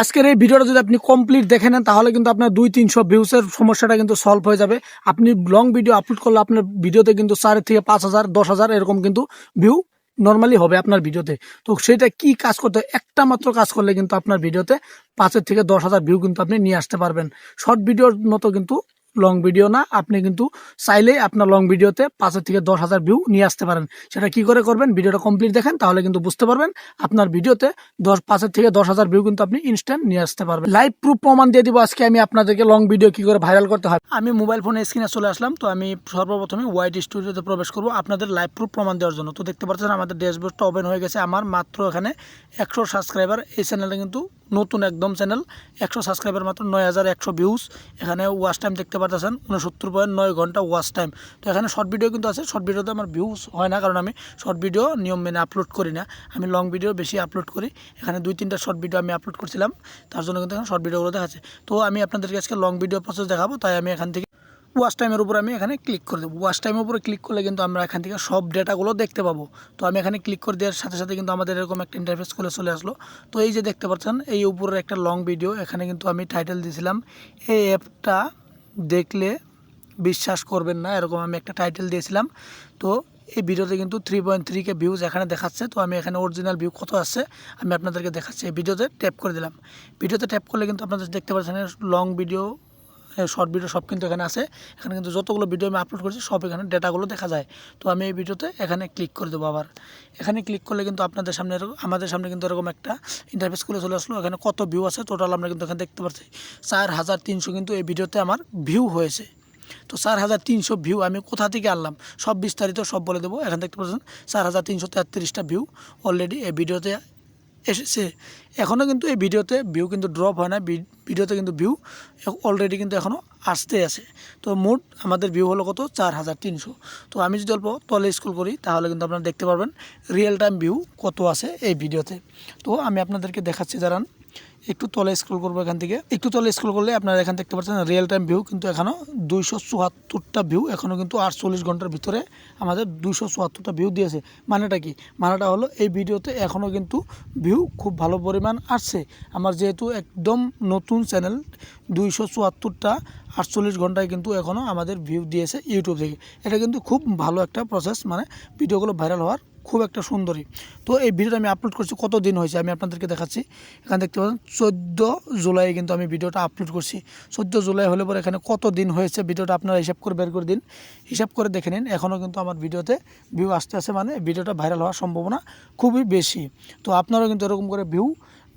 আজকের এই ভিডিওটা যদি আপনি কমপ্লিট দেখে নেন, তাহলে কিন্তু আপনার দুই তিনশো ভিউসের সমস্যাটা কিন্তু সলভ হয়ে যাবে আপনি লং ভিডিও আপলোড করলে আপনার ভিডিওতে কিন্তু চারের থেকে পাঁচ হাজার, দশ হাজার এরকম কিন্তু ভিউ নর্মালি হবে আপনার ভিডিওতে তো সেটা কি কাজ করতে? একটা মাত্র কাজ করলে কিন্তু আপনার ভিডিওতে পাঁচের থেকে দশ হাজার ভিউ কিন্তু আপনি নিয়ে আসতে পারবেন শর্ট ভিডিওর মতো কিন্তু লং ভিডিও না, আপনি কিন্তু চাইলেই আপনার লং ভিডিওতে পাঁচের থেকে দশ হাজার ভিউ নিয়ে আসতে পারেন। সেটা কি করে করবেন? ভিডিওটা কমপ্লিট দেখেন, তাহলে কিন্তু বুঝতে পারবেন আপনার ভিডিওতে দশ, পাঁচের থেকে দশ হাজার ভিউ কিন্তু আপনি ইনস্ট্যান্ট নিয়ে আসতে পারবেন। লাইভ প্রুফ প্রমাণ দিয়ে দিব আজকে আমি আপনাদেরকে লং ভিডিও কি করে ভাইরাল করতে হয়। আমি মোবাইল ফোনে স্ক্রিনে চলে আসলাম, তো আমি সর্বপ্রথমে ওয়াইড স্টুডিওতে প্রবেশ করব আপনাদের লাইভ প্রুফ প্রমাণ দেওয়ার জন্য। তো দেখতে পাচ্ছেন আমাদের ড্যাশবোর্ডটা ওপেন হয়ে গেছে আমার, মাত্র এখানে একশো সাবস্ক্রাইবার এই চ্যানেলটা কিন্তু নতুন একদম চ্যানেল, একশো সাবস্ক্রাইবার মাত্র নয় হাজার একশো ভিউজ এখানে ওয়াচ টাইম দেখতে পাচ্ছেন উনসত্তর পয়েন্ট নয় ঘণ্টা ওয়াচ টাইম তো এখানে শর্ট ভিডিও কিন্তু আছে শর্ট ভিডিওতে আমার ভিউজ হয় না, কারণ আমি শর্ট ভিডিও নিয়ম মেনে আপলোড করি না। আমি লং ভিডিও বেশি আপলোড করি। এখানে দুই তিনটা শর্ট ভিডিও আমি আপলোড করছিলাম, তার জন্য কিন্তু এখানে শর্ট ভিডিওগুলো দেখাচ্ছে তো আমি আপনাদেরকে আজকে লং ভিডিও প্রসেস দেখাবো, তাই আমি এখান থেকে ওয়াচ টাইমের উপর আমি এখানে ক্লিক করে দেবো। ওয়াচ টাইমের উপরে ক্লিক করলে কিন্তু আমরা এখান থেকে সব ডেটাগুলো দেখতে পাবো। তো আমি এখানে ক্লিক করে দেওয়ার সাথে সাথে কিন্তু আমাদের এরকম একটা ইন্টারফেস খুলে চলে আসলো। তো এই যে দেখতে পাচ্ছেন, এই উপরের একটা লং ভিডিও এখানে কিন্তু আমি টাইটেল দিয়েছিলাম, এই অ্যাপটা দেখলে বিশ্বাস করবেন না, এরকম আমি একটা টাইটেল দিয়েছিলাম। তো এই ভিডিওতে কিন্তু three point three K views এখানে দেখাচ্ছে। তো আমি এখানে অরিজিনাল ভিউ কত আছে, আমি আপনাদেরকে দেখাচ্ছি। এই ভিডিওতে ট্যাপ করে দিলাম। ভিডিওতে ট্যাপ করলে কিন্তু আপনাদের দেখতে পাচ্ছেন লং ভিডিও শর্ট ভিডিও সব কিন্তু এখানে আছে। এখানে কিন্তু যতগুলো ভিডিও আমি আপলোড করেছি, সব এখানে ডেটাগুলো দেখা যায়। তো আমি এই ভিডিওতে এখানে ক্লিক করে দেবো আবার। এখানে ক্লিক করলে কিন্তু আপনাদের সামনে আমাদের সামনে কিন্তু এরকম একটা ইন্টারফেস খুলে চলে আসলো। এখানে কত ভিউ আছে টোটাল আমরা কিন্তু এখানে দেখতে পাচ্ছি চার হাজার তিনশো কিন্তু এই ভিডিওতে আমার ভিউ হয়েছে। তো চার হাজার তিনশো ভিউ আমি কোথা থেকে আনলাম? সব বিস্তারিত সব বলে দেবো। এখানে দেখতে চার হাজার তিনশো তেত্রিশটা ভিউ অলরেডি এই ভিডিওতে এসেছে। এখনও কিন্তু এই ভিডিওতে ভিউ কিন্তু ড্রপ হয় না। ভিডিওতে কিন্তু ভিউ অলরেডি কিন্তু এখনও আসতে আছে। তো মোট আমাদের ভিউ হলো কত? চার হাজার তিনশো। তো আমি যদি অল্প তলে স্কুল করি, তাহলে কিন্তু আপনারা দেখতে পারবেন রিয়েল টাইম ভিউ কত আছে এই ভিডিওতে। তো আমি আপনাদেরকে দেখাচ্ছি, দাঁড়ান। একটু তলে স্ক্রল করব এখান থেকে। একটু তলে স্ক্রল করলে আপনারা এখান দেখতে পাচ্ছেন রিয়েল টাইম ভিউ কিন্তু এখনও দুইশো চুয়াত্তরটা ভিউ এখনও কিন্তু আটচল্লিশ ঘণ্টার ভিতরে আমাদের দুইশো চুয়াত্তরটা ভিউ দিয়েছে। মানেটা কি? মানেটা হলো এই ভিডিওতে এখনও কিন্তু ভিউ খুব ভালো পরিমাণ আসছে। আমার যেহেতু একদম নতুন চ্যানেল দুইশো চুয়াত্তরটা আটচল্লিশ ঘন্টায় কিন্তু এখনও আমাদের ভিউ দিয়েছে ইউটিউব থেকে। এটা কিন্তু খুব ভালো একটা প্রসেস মানে ভিডিওগুলো ভাইরাল হওয়ার খুব একটা সুন্দরী। তো এই ভিডিওটা আমি আপলোড করছি কত দিন হয়েছে আমি আপনাদেরকে দেখাচ্ছি। এখানে দেখতে পাচ্ছেন, চোদ্দ জুলাই কিন্তু আমি ভিডিওটা আপলোড করছি। চোদ্দ জুলাই হলে পরে এখানে কত দিন হয়েছে ভিডিওটা আপনারা হিসাব করে বের করে দিন। হিসাব করে দেখে নিন এখনও কিন্তু আমার ভিডিওতে ভিউ আসতে আসে মানে ভিডিওটা ভাইরাল হওয়ার সম্ভাবনা খুবই বেশি। তো আপনারাও কিন্তু এরকম করে ভিউ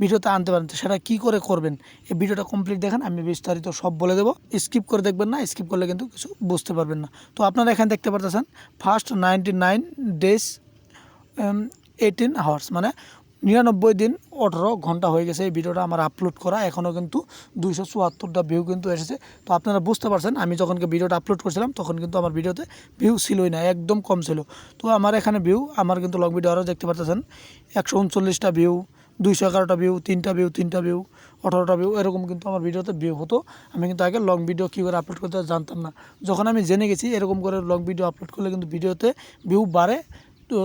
ভিডিওতে আনতে পারেন। তো সেটা কী করে করবেন, এই ভিডিওটা কমপ্লিট দেখেন, আমি বিস্তারিত সব বলে দেবো। স্কিপ করে দেখবেন না স্কিপ করলে কিন্তু কিছু বুঝতে পারবেন না। তো আপনারা এখানে দেখতে পারতেছেন first ninety nine days eighteen hours মানে নিরানব্বই দিন আঠারো ঘণ্টা হয়ে গেছে এই ভিডিওটা আমার আপলোড করা। এখনও কিন্তু দুইশো চুয়াত্তরটা ভিউ কিন্তু এসেছে। তো আপনারা বুঝতে পারছেন, আমি যখনকে ভিডিওটা আপলোড করছিলাম, তখন কিন্তু আমার ভিডিওতে ভিউ ছিলই না, একদম কম ছিল। তো আমার এখানে ভিউ আমার কিন্তু লং ভিডিও আরও দেখতে পারতেছেন, একশো উনচল্লিশটা ভিউ দুইশো এগারোটা ভিউ তিনটা ভিউ তিনটা ভিউ আঠারোটা ভিউ এরকম কিন্তু আমার ভিডিওতে ভিউ হতো। আমি কিন্তু আগে লং ভিডিও কী করে আপলোড করতে জানতাম না। যখন আমি জেনে গেছি, এরকম করে লং ভিডিও আপলোড করলে কিন্তু ভিডিওতে ভিউ বাড়ে। তো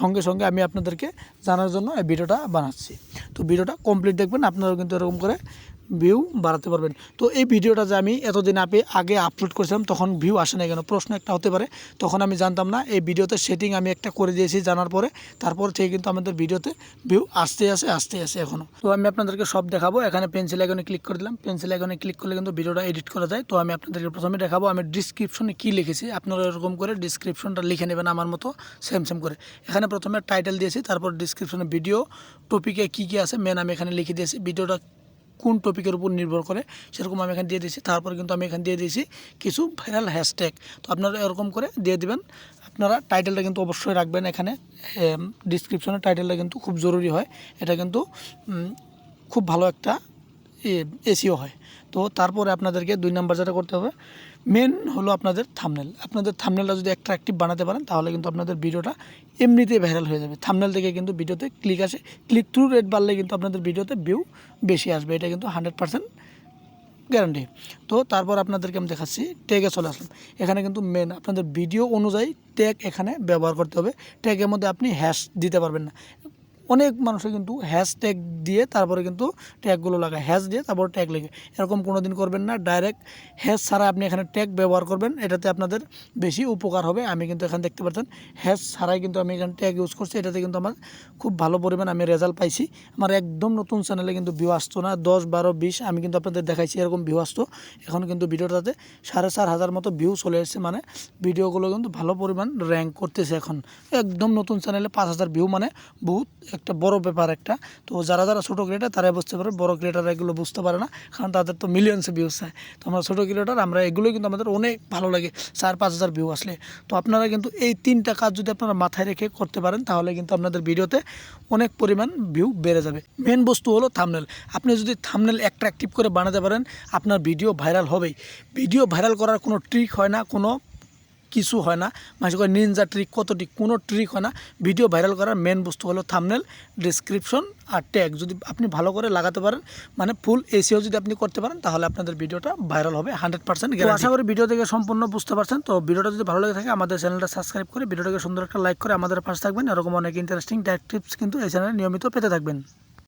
সঙ্গে সঙ্গে আমি আপনাদেরকে জানার জন্য এই ভিডিওটা বানাচ্ছি। তো ভিডিওটা কমপ্লিট দেখবেন, আপনারাও কিন্তু এরকম করে ভিউ বাড়াতে পারবেন। তো এই ভিডিওটা যে আমি এতদিন আপে আগে আপলোড করেছিলাম, তখন ভিউ আসে না কেন? প্রশ্ন একটা হতে পারে। তখন আমি জানতাম না, এই ভিডিওতে সেটিং আমি একটা করে দিয়েছি জানার পরে। তারপর থেকে কিন্তু আমাদের ভিডিওতে ভিউ আসতে আসে আসতে আসে এখনও তো আমি আপনাদেরকে সব দেখাবো। এখানে পেন্সিল আইকনে ক্লিক করে দিলাম। পেন্সিল আইকনে ক্লিক করলে কিন্তু ভিডিওটা এডিট করা যায়। তো আমি আপনাদেরকে প্রথমে দেখাবো, আমি ডিসক্রিপশনে কী লিখেছি। আপনারা এরকম করে ডিসক্রিপশনটা লিখে নেবেন আমার মতো সেম সেম করে। এখানে প্রথমে টাইটেল দিয়েছি, তারপর ডিসক্রিপশনে ভিডিও টপিকে কী কী আছে মেন আমি এখানে লিখে দিয়েছি। ভিডিওটা কোন টপিকের উপর নির্ভর করে, সেরকম আমি এখানে দিয়ে দিয়েছি। তারপর কিন্তু আমি এখানে দিয়ে দিয়েছি কিছু ভাইরাল হ্যাশট্যাগ তো আপনারা এরকম করে দিয়ে দিবেন। আপনারা টাইটেলটা কিন্তু অবশ্যই রাখবেন এখানে। ডিসক্রিপশনের টাইটেলটা কিন্তু খুব জরুরি হয়। এটা কিন্তু খুব ভালো একটা এসিও হয়। তো তারপরে আপনাদেরকে দুই নাম্বার যেটা করতে হবে মেন হলো আপনাদের থামনেল আপনাদের থামনেলটা যদি অ্যাট্রাকটিভ বানাতে পারেন, তাহলে কিন্তু আপনাদের ভিডিওটা এমনিতেই ভাইরাল হয়ে যাবে। থামনেল থেকে কিন্তু ভিডিওতে ক্লিক আসে। ক্লিক থ্রু রেট বাড়লে কিন্তু আপনাদের ভিডিওতে ভিউ বেশি আসবে। এটা কিন্তু হান্ড্রেড পার্সেন্ট গ্যারান্টি তো তারপর আপনাদেরকে আমি দেখাচ্ছি ট্যাগে চলে আসলাম। এখানে কিন্তু মেন আপনাদের ভিডিও অনুযায়ী ট্যাগ এখানে ব্যবহার করতে হবে। ট্যাগের মধ্যে আপনি হ্যাশ দিতে পারবেন না। অনেক মানুষে কিন্তু হ্যাশ ট্যাগ দিয়ে তারপরে কিন্তু ট্যাগগুলো লাগায়। হ্যাশ দিয়ে তারপর ট্যাগ লেগে এরকম কোনো দিন করবেন না ডাইরেক্ট হ্যাশ ছাড়া আপনি এখানে ট্যাগ ব্যবহার করবেন, এটাতে আপনাদের বেশি উপকার হবে। আমি কিন্তু এখানে দেখতে পাচ্ছেন হ্যাশ ছাড়াই কিন্তু আমি এখানে ট্যাগ ইউজ করছি। এটাতে কিন্তু আমার খুব ভালো পরিমাণ আমি রেজাল্ট পাইছি। আমার একদম নতুন চ্যানেলে কিন্তু ভিউ আসতো না। দশ, বারো, বিশ, আমি কিন্তু আপনাদের দেখাইছি এরকম ভিউ আসতো। এখন কিন্তু ভিডিওটাতে সাড়ে চার হাজার মতো ভিউ চলে এসেছে। মানে ভিডিওগুলো কিন্তু ভালো পরিমাণ র্যাঙ্ক করতেছে এখন। একদম নতুন চ্যানেলে পাঁচ হাজার ভিউ মানে বহুত একটা বড় ব্যাপার একটা। তো যারা যারা ছোটো ক্রিয়েটার তারাই বুঝতে পারে বড় ক্রিয়েটার এগুলো বুঝতে পারে না, কারণ তাদের তো মিলিয়নসে ভিউজ চায়। তো আমরা ছোটো ক্রিয়েটার আমরা এগুলোই কিন্তু আমাদের অনেক ভালো লাগে, চার পাঁচ হাজার ভিউ আসলে। তো আপনারা কিন্তু এই তিনটা কাজ যদি আপনারা মাথায় রেখে করতে পারেন, তাহলে কিন্তু আপনাদের ভিডিওতে অনেক পরিমাণ ভিউ বেড়ে যাবে। মেন বস্তু হলো থামনেল আপনি যদি থামনেল অ্যাট্রাকটিভ করে বানাতে পারেন, আপনার ভিডিও ভাইরাল হবেই। ভিডিও ভাইরাল করার কোনো ট্রিক হয় না, কোনো কিছু হয় না। মানুষ করে নিনজা ট্রিক কত ট্রিক কোনো ট্রিক হয় না। ভিডিও ভাইরাল করার মেন বস্তু হলো থামনেল ডিসক্রিপশন আর ট্যাগ যদি আপনি ভালো করে লাগাতে পারেন মানে ফুল এসিও যদি আপনি করতে পারেন তাহলে আপনাদের ভিডিওটা ভাইরাল হবে হান্ড্রেড পার্সেন্ট আশা করি ভিডিও থেকে সম্পূর্ণ বুঝতে পারছেন। তো ভিডিওটা যদি ভালো লেগে থাকে আমাদের চ্যানেলটা সাবস্ক্রাইব করে ভিডিওটাকে সুন্দর একটা লাইক করে আমাদের পাশে থাকবেন। এরকম অনেক ইন্টারেস্টিং টিপস কিন্তু এই চ্যানেলে নিয়মিত পেতে থাকবেন।